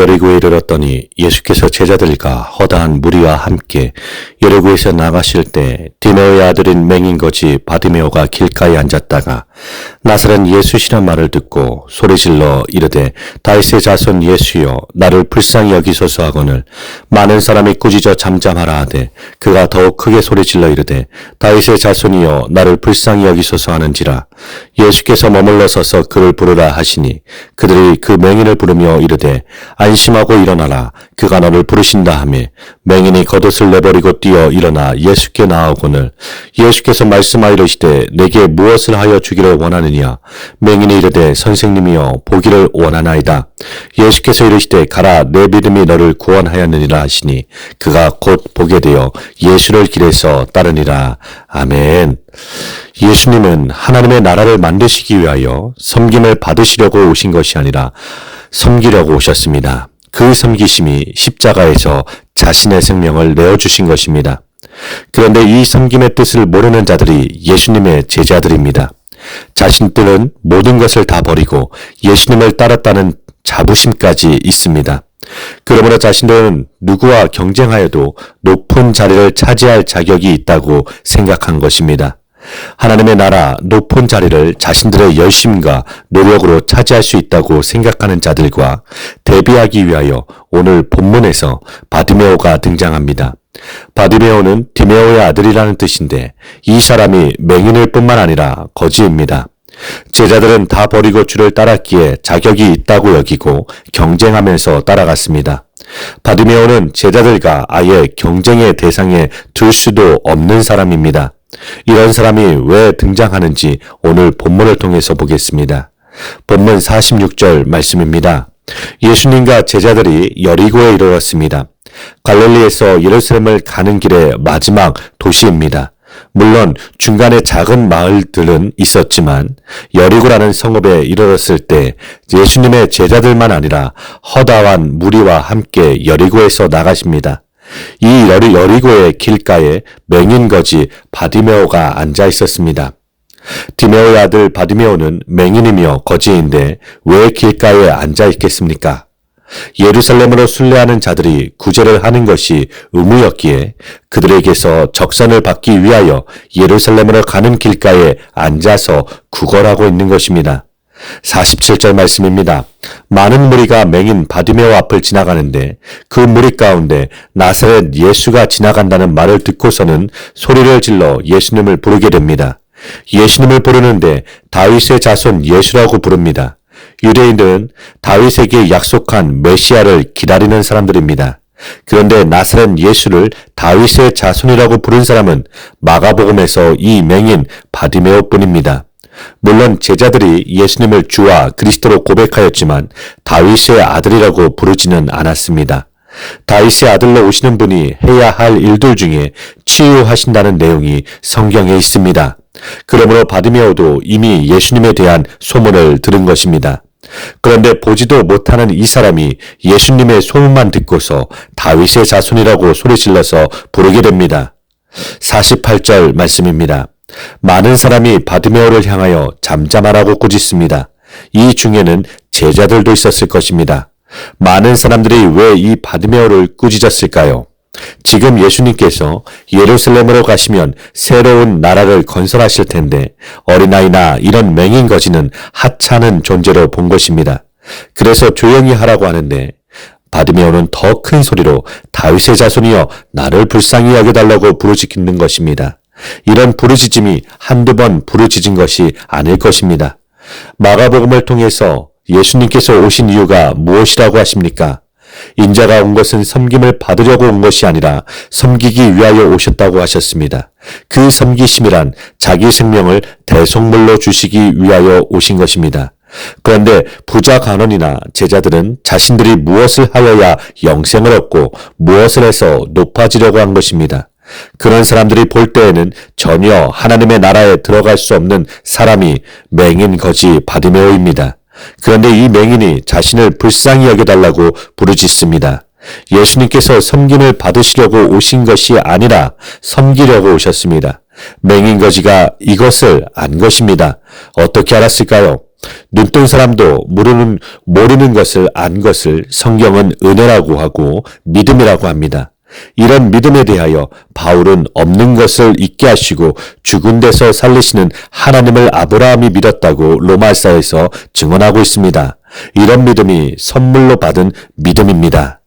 여리고에 이르렀더니 예수께서 제자들과 허다한 무리와 함께 여리고에서 나가실 때 디메오의 아들인 맹인 거지 바디메오가 길가에 앉았다가 나사렛 예수시란 말을 듣고 소리질러 이르되 다윗의 자손 예수여 나를 불쌍히 여기소서 하거늘. 많은 사람이 꾸짖어 잠잠하라 하되 그가 더욱 크게 소리질러 이르되 다윗의 자손이여 나를 불쌍히 여기소서 하는지라. 예수께서 머물러 서서 그를 부르라 하시니 그들이 그 맹인을 부르며 이르되 안심하고 일어나라 그가 너를 부르신다 하며 맹인이 겉옷을 내버리고 뛰어 일어나 예수께 나아오거늘 예수께서 말씀하이르시되 내게 무엇을 하여 주기를 원하느냐? 맹인이 이르되 선생님이여 보기를 원하나이다. 예수께서 이르시되 가라 내 믿음이 너를 구원하였느니라 하시니 그가 곧 보게 되어 예수를 길에서 따르니라. 아멘. 예수님은 하나님의 나라를 만드시기 위하여 섬김을 받으시려고 오신 것이 아니라 섬기려고 오셨습니다. 그 섬기심이 십자가에서 자신의 생명을 내어주신 것입니다. 그런데 이 섬김의 뜻을 모르는 자들이 예수님의 제자들입니다. 자신들은 모든 것을 다 버리고 예수님을 따랐다는 자부심까지 있습니다. 그러므로 자신들은 누구와 경쟁하여도 높은 자리를 차지할 자격이 있다고 생각한 것입니다. 하나님의 나라 높은 자리를 자신들의 열심과 노력으로 차지할 수 있다고 생각하는 자들과 대비하기 위하여 오늘 본문에서 바디메오가 등장합니다. 바디메오는 디메오의 아들이라는 뜻인데 이 사람이 맹인일 뿐만 아니라 거지입니다. 제자들은 다 버리고 주를 따랐기에 자격이 있다고 여기고 경쟁하면서 따라갔습니다. 바디메오는 제자들과 아예 경쟁의 대상에 둘 수도 없는 사람입니다. 이런 사람이 왜 등장하는지 오늘 본문을 통해서 보겠습니다. 본문 46절 말씀입니다. 예수님과 제자들이 여리고에 이르렀습니다. 갈릴리에서 예루살렘을 가는 길의 마지막 도시입니다. 물론 중간에 작은 마을들은 있었지만 여리고라는 성읍에 이르렀을 때 예수님의 제자들만 아니라 허다한 무리와 함께 여리고에서 나가십니다. 이 여리, 여리고의 길가에 맹인거지 바디메오가 앉아 있었습니다. 디메오의 아들 바디메오는 맹인이며 거지인데 왜 길가에 앉아 있겠습니까? 예루살렘으로 순례하는 자들이 구제를 하는 것이 의무였기에 그들에게서 적선을 받기 위하여 예루살렘으로 가는 길가에 앉아서 구걸하고 있는 것입니다. 47절 말씀입니다. 많은 무리가 맹인 바디메오 앞을 지나가는데 그 무리 가운데 나사렛 예수가 지나간다는 말을 듣고서는 소리를 질러 예수님을 부르게 됩니다. 예수님을 부르는데 다윗의 자손 예수라고 부릅니다. 유대인들은 다윗에게 약속한 메시아를 기다리는 사람들입니다. 그런데 나사렛 예수를 다윗의 자손이라고 부른 사람은 마가복음에서 이 맹인 바디메오뿐입니다. 물론 제자들이 예수님을 주와 그리스도로 고백하였지만 다윗의 아들이라고 부르지는 않았습니다. 다윗의 아들로 오시는 분이 해야 할 일들 중에 치유하신다는 내용이 성경에 있습니다. 그러므로 바디메오도 이미 예수님에 대한 소문을 들은 것입니다. 그런데 보지도 못하는 이 사람이 예수님의 소문만 듣고서 다윗의 자손이라고 소리질러서 부르게 됩니다. 48절 말씀입니다. 많은 사람이 바디메오를 향하여 잠잠하라고 꾸짖습니다. 이 중에는 제자들도 있었을 것입니다. 많은 사람들이 왜 이 바디메오를 꾸짖었을까요? 지금 예수님께서 예루살렘으로 가시면 새로운 나라를 건설하실 텐데 어린아이나 이런 맹인 거지는 하찮은 존재로 본 것입니다. 그래서 조용히 하라고 하는데 바디메오는 더 큰 소리로 다윗의 자손이여 나를 불쌍히 여겨달라고 부르짖는 것입니다. 이런 부르짖음이 한두 번 부르짖은 것이 아닐 것입니다. 마가복음을 통해서 예수님께서 오신 이유가 무엇이라고 하십니까? 인자가 온 것은 섬김을 받으려고 온 것이 아니라 섬기기 위하여 오셨다고 하셨습니다. 그 섬기심이란 자기 생명을 대속물로 주시기 위하여 오신 것입니다. 그런데 부자 간원이나 제자들은 자신들이 무엇을 하여야 영생을 얻고 무엇을 해서 높아지려고 한 것입니다. 그런 사람들이 볼 때에는 전혀 하나님의 나라에 들어갈 수 없는 사람이 맹인 거지 바디메오입니다. 그런데 이 맹인이 자신을 불쌍히 여겨달라고 부르짖습니다. 예수님께서 섬김을 받으시려고 오신 것이 아니라 섬기려고 오셨습니다. 맹인 거지가 이것을 안 것입니다. 어떻게 알았을까요? 눈뜬 사람도 모르는, 모르는 것을 안 것을 성경은 은혜라고 하고 믿음이라고 합니다. 이런 믿음에 대하여 바울은 없는 것을 잊게 하시고 죽은 데서 살리시는 하나님을 아브라함이 믿었다고 로마서에서 증언하고 있습니다. 이런 믿음이 선물로 받은 믿음입니다.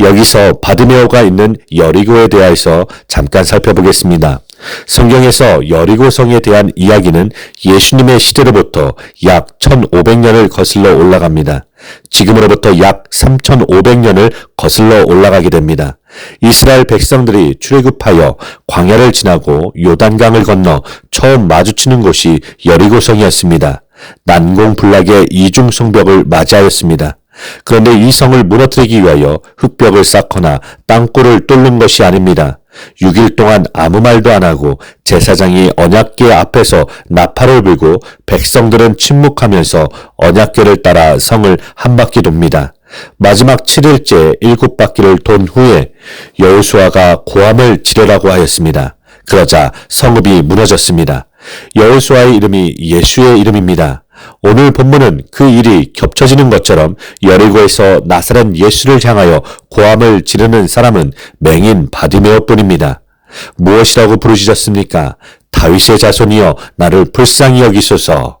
여기서 바드메오가 있는 여리고에 대하여서 잠깐 살펴보겠습니다. 성경에서 여리고성에 대한 이야기는 예수님의 시대로부터 약 1500년을 거슬러 올라갑니다. 지금으로부터 약 3500년을 거슬러 올라가게 됩니다. 이스라엘 백성들이 출애굽하여 광야를 지나고 요단강을 건너 처음 마주치는 곳이 여리고성이었습니다. 난공불락의 이중 성벽을 맞이하였습니다. 그런데 이 성을 무너뜨리기 위하여 흙벽을 쌓거나 땅굴을 뚫는 것이 아닙니다. 6일 동안 아무 말도 안 하고 제사장이 언약궤 앞에서 나팔을 불고 백성들은 침묵하면서 언약궤를 따라 성을 한 바퀴 돕니다. 마지막 7일째 일곱 바퀴를 돈 후에 여호수아가 고함을 지르라고 하였습니다. 그러자 성읍이 무너졌습니다. 여호수아의 이름이 예수의 이름입니다. 오늘 본문은 그 일이 겹쳐지는 것처럼 여리고에서 나사렛 예수를 향하여 고함을 지르는 사람은 맹인 바디메어 뿐입니다. 무엇이라고 부르짖었습니까? 다윗의 자손이여 나를 불쌍히 여기소서.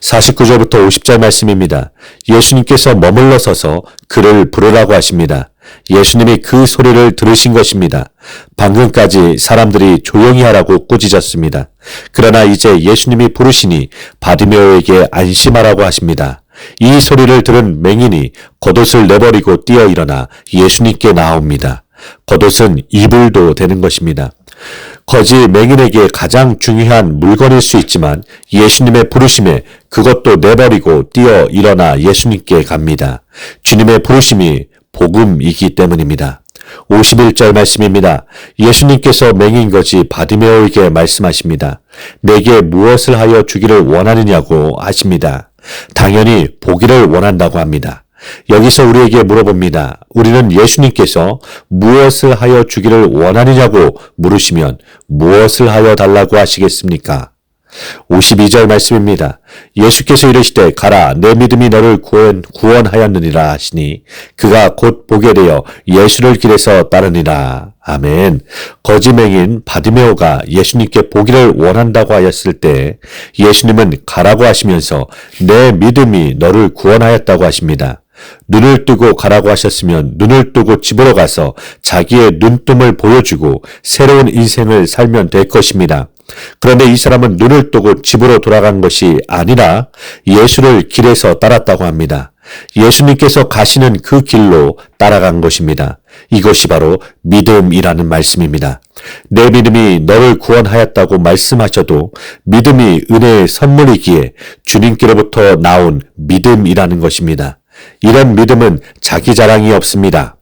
49절부터 50절 말씀입니다. 예수님께서 머물러 서서 그를 부르라고 하십니다. 예수님이 그 소리를 들으신 것입니다. 방금까지 사람들이 조용히 하라고 꾸짖었습니다. 그러나 이제 예수님이 부르시니 바디메오에게 안심하라고 하십니다. 이 소리를 들은 맹인이 겉옷을 내버리고 뛰어 일어나 예수님께 나옵니다. 겉옷은 이불도 되는 것입니다. 거지 맹인에게 가장 중요한 물건일 수 있지만 예수님의 부르심에 그것도 내버리고 뛰어 일어나 예수님께 갑니다. 주님의 부르심이 복음이기 때문입니다. 51절 말씀입니다. 예수님께서 맹인 거지 바디메오에게 말씀하십니다. 내게 무엇을 하여 주기를 원하느냐고 하십니다. 당연히 보기를 원한다고 합니다. 여기서 우리에게 물어봅니다. 우리는 예수님께서 무엇을 하여 주기를 원하느냐고 물으시면 무엇을 하여 달라고 하시겠습니까? 52절 말씀입니다. 예수께서 이르시되 가라 내 믿음이 너를 구원 구원하였느니라 하시니 그가 곧 보게 되어 예수를 길에서 따르니라. 아멘. 거지맹인 바디메오가 예수님께 보기를 원한다고 하였을 때 예수님은 가라고 하시면서 내 믿음이 너를 구원하였다고 하십니다. 눈을 뜨고 가라고 하셨으면 눈을 뜨고 집으로 가서 자기의 눈뜸을 보여주고 새로운 인생을 살면 될 것입니다. 그런데 이 사람은 눈을 뜨고 집으로 돌아간 것이 아니라 예수를 길에서 따랐다고 합니다. 예수님께서 가시는 그 길로 따라간 것입니다. 이것이 바로 믿음이라는 말씀입니다. 내 믿음이 너를 구원하였다고 말씀하셔도 믿음이 은혜의 선물이기에 주님께로부터 나온 믿음이라는 것입니다. 이런 믿음은 자기 자랑이 없습니다.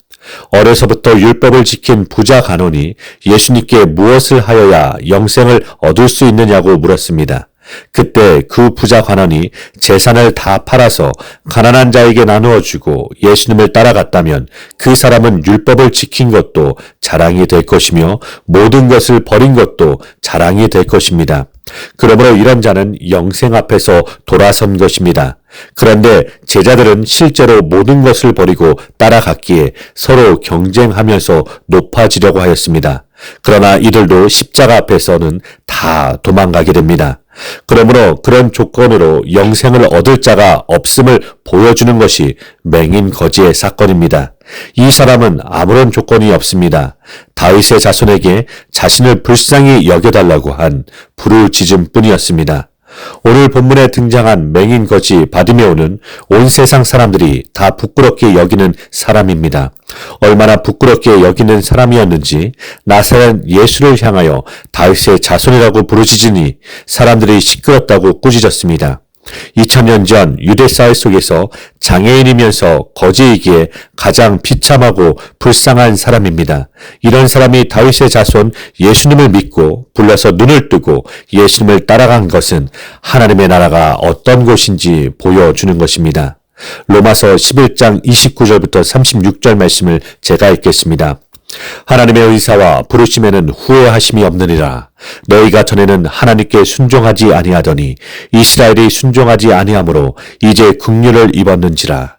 어려서부터 율법을 지킨 부자 간원이 예수님께 무엇을 하여야 영생을 얻을 수 있느냐고 물었습니다. 그때 그 부자 관원이 재산을 다 팔아서 가난한 자에게 나누어 주고 예수님을 따라갔다면 그 사람은 율법을 지킨 것도 자랑이 될 것이며 모든 것을 버린 것도 자랑이 될 것입니다. 그러므로 이런 자는 영생 앞에서 돌아선 것입니다. 그런데 제자들은 실제로 모든 것을 버리고 따라갔기에 서로 경쟁하면서 높아지려고 하였습니다. 그러나 이들도 십자가 앞에서는 다 도망가게 됩니다. 그러므로 그런 조건으로 영생을 얻을 자가 없음을 보여주는 것이 맹인 거지의 사건입니다. 이 사람은 아무런 조건이 없습니다. 다윗의 자손에게 자신을 불쌍히 여겨달라고 한 부르짖음 뿐이었습니다. 오늘 본문에 등장한 맹인 거지 바디메오는 온 세상 사람들이 다 부끄럽게 여기는 사람입니다. 얼마나 부끄럽게 여기는 사람이었는지 나사렛 예수를 향하여 다윗의 자손이라고 부르짖으니 사람들이 시끄럽다고 꾸짖었습니다. 2000년 전 유대 사회 속에서 장애인이면서 거지이기에 가장 비참하고 불쌍한 사람입니다. 이런 사람이 다윗의 자손 예수님을 믿고 불러서 눈을 뜨고 예수님을 따라간 것은 하나님의 나라가 어떤 곳인지 보여주는 것입니다. 로마서 11장 29절부터 36절 말씀을 제가 읽겠습니다. 하나님의 의사와 부르심에는 후회하심이 없느니라. 너희가 전에는 하나님께 순종하지 아니하더니 이스라엘이 순종하지 아니하므로 이제 긍휼을 입었는지라.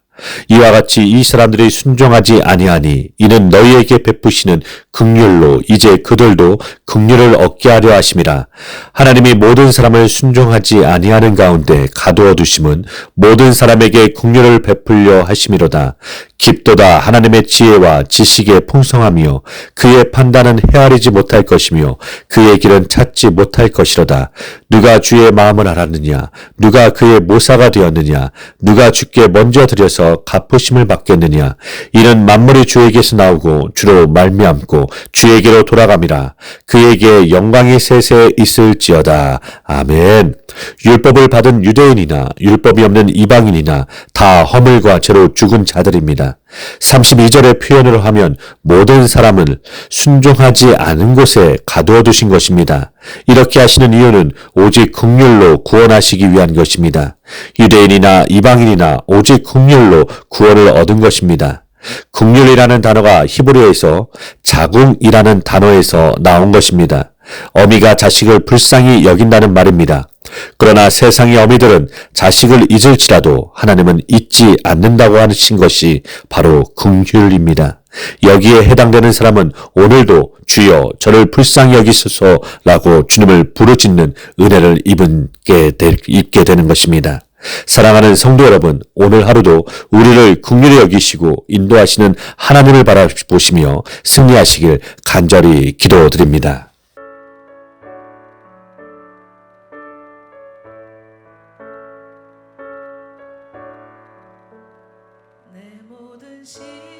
이와 같이 이 사람들이 순종하지 아니하니 이는 너희에게 베푸시는 긍휼로 이제 그들도 긍휼을 얻게 하려 하심이라. 하나님이 모든 사람을 순종하지 아니하는 가운데 가두어 두심은 모든 사람에게 긍휼을 베풀려 하심이로다. 깊도다 하나님의 지혜와 지식의 풍성함이요. 그의 판단은 헤아리지 못할 것이며 그의 길은 찾지 못할 것이로다. 누가 주의 마음을 알았느냐? 누가 그의 모사가 되었느냐? 누가 주께 먼저 드려서 갚으심을 받겠느냐? 이는 만물이 주에게서 나오고 주로 말미암고 주에게로 돌아감이라. 그에게 영광이 세세 있을지어다. 아멘. 율법을 받은 유대인이나 율법이 없는 이방인이나 다 허물과 죄로 죽은 자들입니다 32절의 표현으로 하면 모든 사람을 순종하지 않은 곳에 가두어 두신 것입니다. 이렇게 하시는 이유는 오직 국률로 구원하시기 위한 것입니다. 유대인이나 이방인이나 오직 국률로 구원을 얻은 것입니다. 국률이라는 단어가 히브리어에서 자궁이라는 단어에서 나온 것입니다. 어미가 자식을 불쌍히 여긴다는 말입니다. 그러나 세상의 어미들은 자식을 잊을지라도 하나님은 잊지 않는다고 하신 것이 바로 긍휼입니다. 여기에 해당되는 사람은 오늘도 주여 저를 불쌍히 여기소서라고 주님을 부르짖는 은혜를 입게, 될, 입게 되는 것입니다. 사랑하는 성도 여러분, 오늘 하루도 우리를 국률히 여기시고 인도하시는 하나님을 바라보시며 승리하시길 간절히 기도드립니다. 모